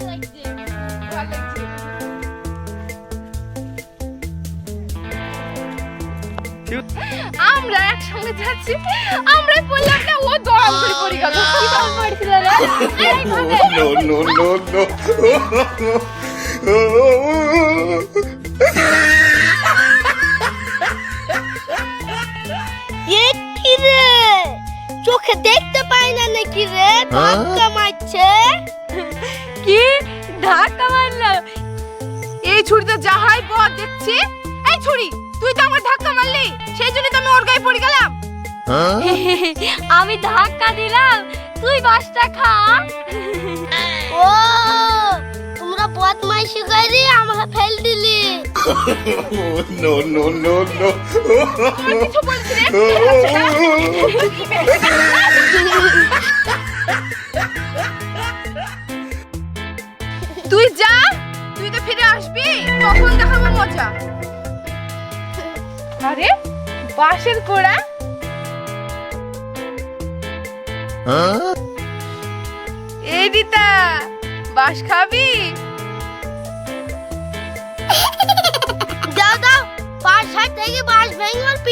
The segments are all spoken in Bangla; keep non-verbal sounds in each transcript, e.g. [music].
লাগছে আমরা একসঙ্গে যাচ্ছি। আমরাই পড়লাম না ও দড়াম করে পড়ে গেল। কি দড়াম পড়ছিল রে। [laughs] এইভাবে। no, no, no, no. এ কি রে? চোখে দেখতে পাই না নাকি রে? ধাক্কা মারছে? কি? ধাক্কা মারলো? এই ছুরি তো যাহাই বদ দেখছি। এই ছুরি তুই তো আমার ধাক্কা মারলি। সেই জন্য তো আমি ওর গায়ে পড়ে গেলাম। আমি ধাক্কা দিলাম। তুই বাসটা খা। ও বদমাইশি করে আমাকে ফেল দিলি। No, no, no, no. কিছু বলছি রে তুই যা তুই তো ফিরে আসবি তখন দেখাবো মজা। আরে বাঁশের কোড়া এই রিতা বাঁশ খাবি?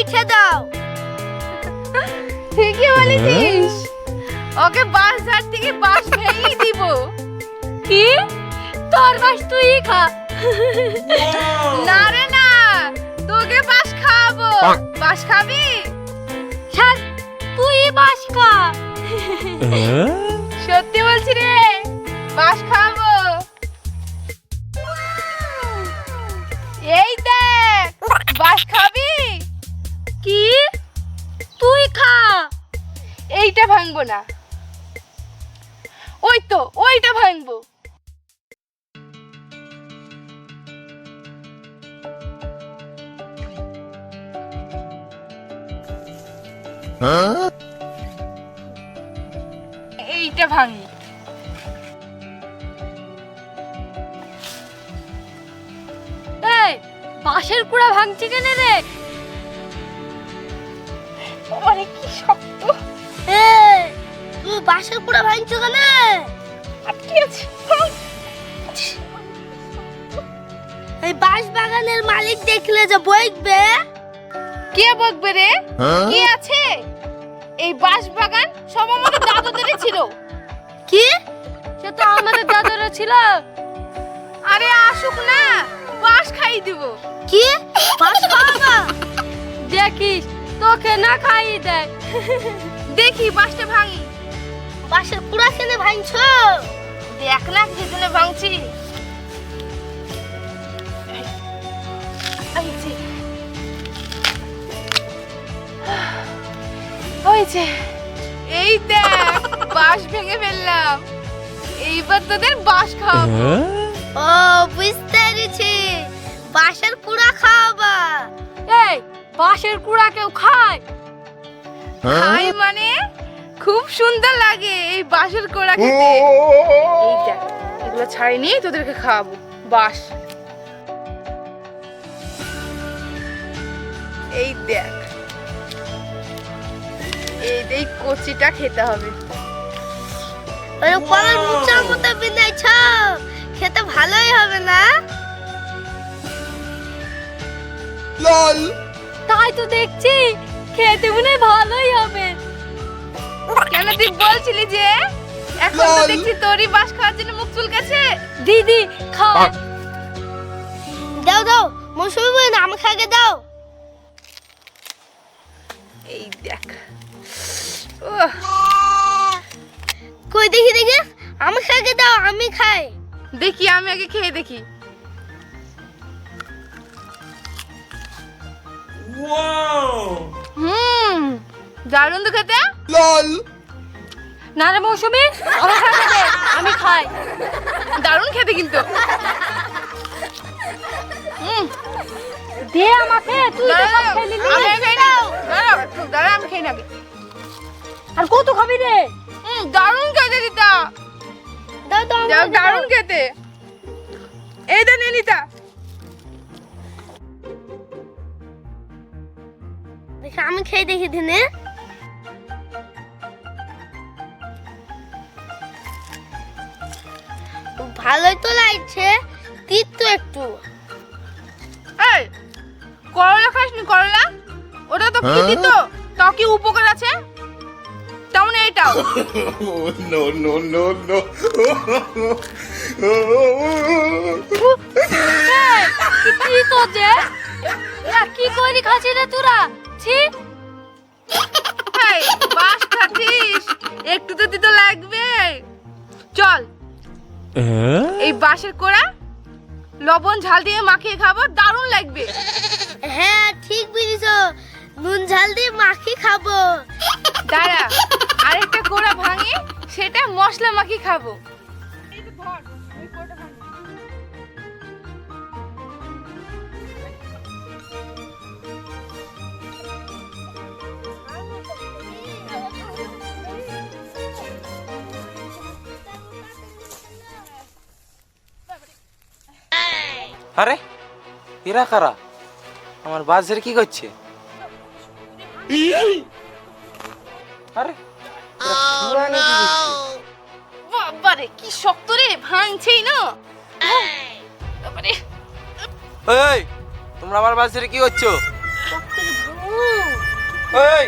পিঠে দাও। ঠিকই বলেছিস। ওকে বাস ঝাড় থেকে বাস ভেঙেই দিব। কি? তোর বাস তুই খা। না রে না তোকে বাস খাব বাস খাবি? ছাড় তুই বাস খা। সত্যি বলছি রে বাস খাওয়াবো না। ওই তো ওইটা ভাঙবো। এইটা ভাঙি। বাঁশের কুড়া ভাঙছে কেন রে? কি শক্ত। বাঁশের কুড়া ভাঙছো কেন? আটকে আছে এই বাঁশ বাগানের মালিক দেখলে যে বইকবে কে বকবে রে? কি আছে? এই বাঁশ বাগান সব আমাদের দাদুদেরই ছিল। কি? সে তো আমাদের দাদারা ছিল। আরে আসুক না বাঁশ খাই দিব। কি? বাঁশ খাওয়াবা দেখিস তোকে না খাইয়ে দেয়। দেখি বাঁশটা ভাঙি। বাঁশের কুড়া কেনে ভাঙছো? দেখ না কি জন্য ভাঙছি। এই হয়েছে এই দেখ বাঁশ ভেঙে ফেললাম। এইবার তোদের বাঁশ খাওয়াবো। ও বুঝতে পেরেছি। বাঁশের কুড়া খাওয়াবা। এই বাঁশের কুড়া কেউ খায়? খাই মানে? খুব সুন্দর লাগে এই বাঁশের কোড়া খেতে। এই দেখ এগুলো ছাড়ি নিয়ে তোদেরকে খাওয়াবো বাস এই দেখ এই এই কচিটা খেতে হবে। ওরে কলার মুচার মতো বিনাইছ খেতে ভালোই হবে না? LOL. তাই তো দেখছি খেতে মনে হয় ভালোই হবে। কেন তুই বলছিলি যে? এখন তো লল। দেখছি তোরই বাস খাওয়ার জন্য মুখ চুলকাছে দিদি খাও। দাও দাও মৌসুমি বোন আমাকে আগে দাও। এই দেখ। ওহ কই দেখি দেখি। আমাকে আগে দাও আমি খাই। দেখি আমি আগে খেয়ে দেখি। হুম দারুণ তো খেতে। LOL. না রে মৌসুমি দে আমি খাই। দারুণ খেতে কিন্তু। দে আমাকে তুই তো সব আমি খাই না। দাঁড়াও, একটু আমি খেয়ে নাকি আর কত খাবি রে? দারুণ খেতে দিতা। দারুণ খেতে। এই দে দেখি আমি খেয়ে দেখি দিনে। ভালোই তো লাগছে তো একটু। এই করলা খাসনি করলা? ওটা তো কি দিত তাও কি উপকার আছে? তেমন এইটাও। no, no, no, no. কি তো যে? কি করি খাচ্ছি রে তোরা? ছি। বাস খাচ্ছিস একটু তো দিতে লাগবে। চল এই বাঁশের কোড়া লবণ ঝাল দিয়ে মাখিয়ে খাব দারুণ লাগবে। হ্যাঁ ঠিক বুঝেছ নুন ঝাল দিয়ে মাখিয়ে খাব। দাঁড়া আরেকটা কোড়া ভাঙে সেটা মশলা মাখিয়ে খাব। আরে এরা কারা? আমার বাজারে কি করছে? আরে এরা কি করছে? বাবারে কি শক্ত রে ভাঙছেই না। বাবারে। এই তোমরা আমার বাজারে কি করছ? এই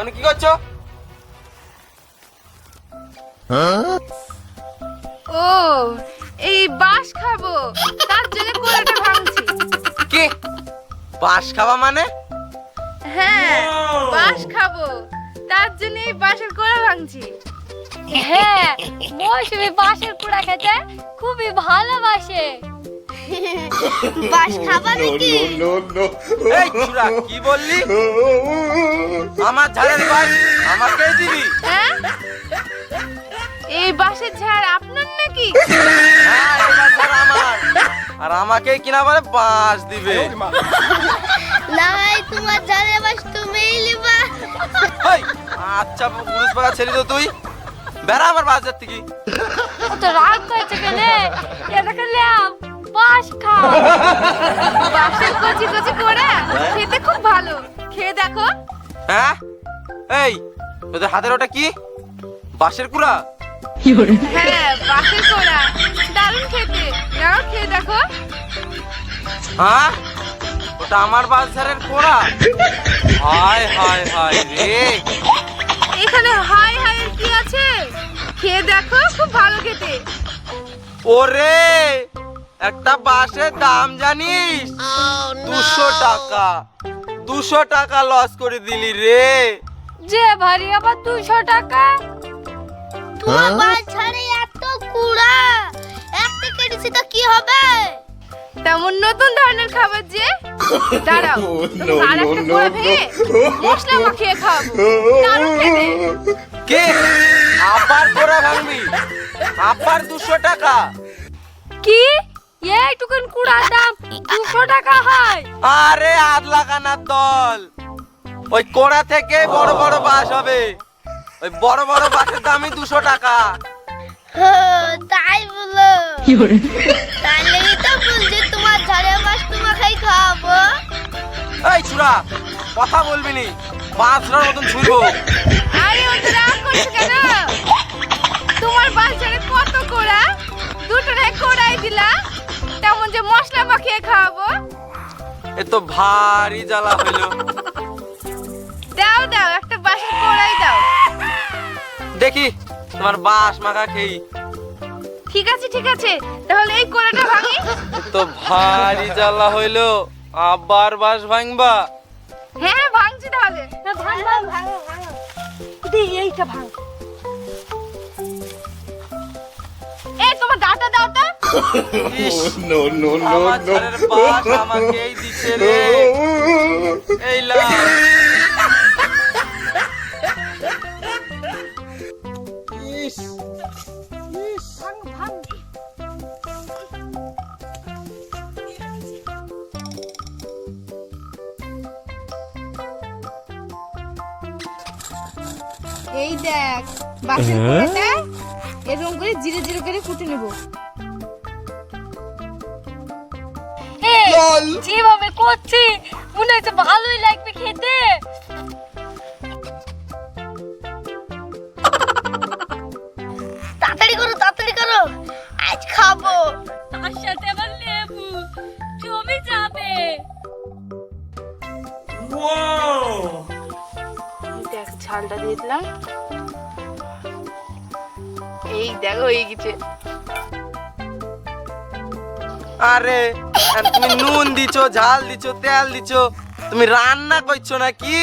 অনেক কি করছ? ও এই বাঁশ খাব। তার জন্য কোড়াটা ভাঙছি। কি? বাস খাওয়া মানে? হ্যাঁ বাঁশ খাব। তার জন্য এই বাঁশের কোড়া ভাঙছি। হ্যাঁ মৌসুমি বাঁশের কুড়া খেতে খুবই ভালোবাসে। বাঁশ খাবা নাকি? এই চুরা কি বললি? আমার ঝাড়ের বাস আমাকেই দিবি। হ্যাঁ? এই বাঁশের ঝাড় আপনার নাকি? হ্যাঁ এই বাস ঝাড় আমার আর আমাকে কিনা বলে বাস দিবে? নাই তোমার ঝাড়ে বাস তুমিই লিবা এই আচ্ছা পুরুষ পাকা ছেড়ে তো তুই। বেড়া আমার বাজার থেকে তো রাগ করেছে কেনে? এটা খেলাম বাস খাও। বাঁশের কচি কচি কোড়া খেতে খুব ভালো। খেয়ে দেখো। হ্যাঁ? এই তোদের হাতের ওটা কি? বাঁশের কুড়া? হ্যাঁ দারুণ খেতে। নাও খেয়ে দেখো। হ্যাঁ? ওটা আমার বাজারের কোড়া হায় হায় হায় রে। এখানে হাই হাই এর কি আছে? খেয়ে দেখো খুব ভালো খেতে। ওরে একটা বাঁশের দাম জানিস? দুশো টাকা। দুশো টাকা লস করে দিলি রে। যে ভারী আবার দুশো টাকা। তোমার এত কুড়া। একটা কেটেছি তো কি হবে? তেমন নতুন ধরনের খাবার যে? দাঁড়াও [laughs] আর একটা কোড়া ভেঙে মশলা মাখিয়ে খাব দারুণ খেতে। কে? আবার কোড়া ভাঙবি। আবার দুশো টাকা। কি? এইটুকুন কুড়ার দাম। দুশো টাকা হয়। আরে আধ লাগানার দল। ওই কোড়া থেকে বড় বড় বাস হবে। ওই বড় বড় বাসের দামই দুশো টাকা। তাই বলো। তাহলে তো বলছি তোমার ঝাড়ে বাস তোমাকেই খাওয়াবো। এই চূড়া কথা বলবি নি বাঁচড়ার মতন ছুড়বো। আরে ও তো রাগ করছে কেন? তোমার বাচ্চারে কত কোড়া? দুটো রে কোড়াই দিলা তেমন যে মশলা মাখিয়ে খাওয়াবো। এ তো ভারী জ্বালা হইল। দাও দাও একটা বাঁশের কোড়াই দাও। দেখি তোমার বাস মাখা খেই ঠিক আছে ঠিক আছে। তাহলে এই কোড়াটা ভাঙি। তো ভারী জ্বালা হইল। আবার বাস ভাঙবা? হ্যাঁ ভাঙছি তাহলে। না ভাঙ ভাঙ ভাঙ। ভাঙ এইটা ভাঙ। এই তোমার ডাটা দাও তো। [laughs] no, আমার no. ঝাড়ের বাস আমাকেই দিচ্ছে রে। [laughs] এই লা এই দেখ বাসের গুঁড়োটা হ্যাঁ? এরকম করে জিরে জিরে করে কুটে নেব। যেভাবে করছি মনে হচ্ছে ভালোই লাগবে খেতে। দিলাম এই দেখো হয়ে গেছে। আরে তুমি নুন দিছো ঝাল দিছো তেল দিছো তুমি রান্না করছ নাকি?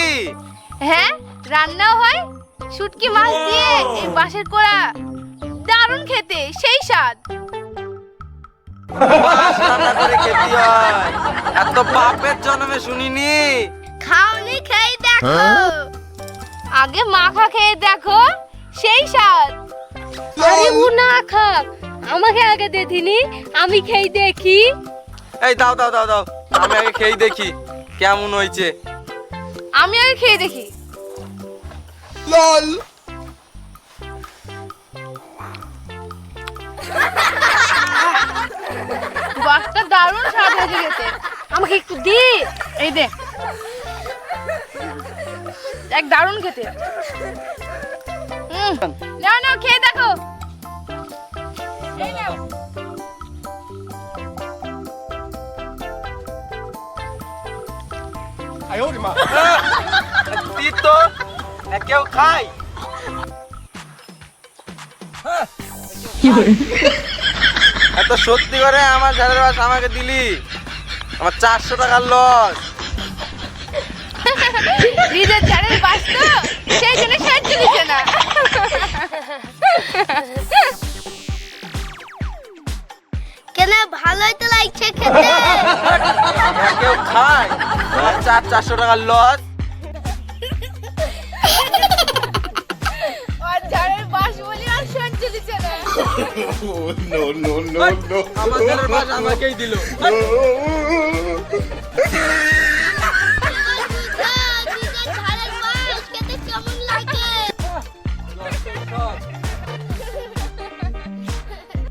হ্যাঁ রান্নাও হয়। শুটকি মাছ দিয়ে এই বাঁশের কোড়া। দারুণ খেতে সেই স্বাদ। রান্না করে খেতে হয়। এত বাপের জন্মে শুনিনি। খাওনি খেয়ে দেখো। আগে মাখা খেয়ে দেখো সেই স্বাদ। আরে ও। না খাক। আমাকে আগে দে দিনি আমি খেয়ে দেখি। এই দাও দাও দাও দাও। আমি আগে খেয়ে দেখি কেমন হয়েছে। আমি আগে খেয়ে দেখি। বাসটা দারুণ স্বাদ হয়েছে খেতে। আমাকে একটু দে। এই দে এক দারুণ খেতে। নাও নাও খেয়ে দেখো। এই নাও। তিতো কেউ খাই এত সত্যি করে আমার ঝালের বাস আমাকে দিলি। আমার চারশো টাকার লস। [laughs] নিজের ঝাড়ের বাস তো সেই জন্য সাহায্য দিচ্ছে না। কেন ভালোই তো লাগছে খেতে কেউ খায় চার চারশো টাকার লস no, no.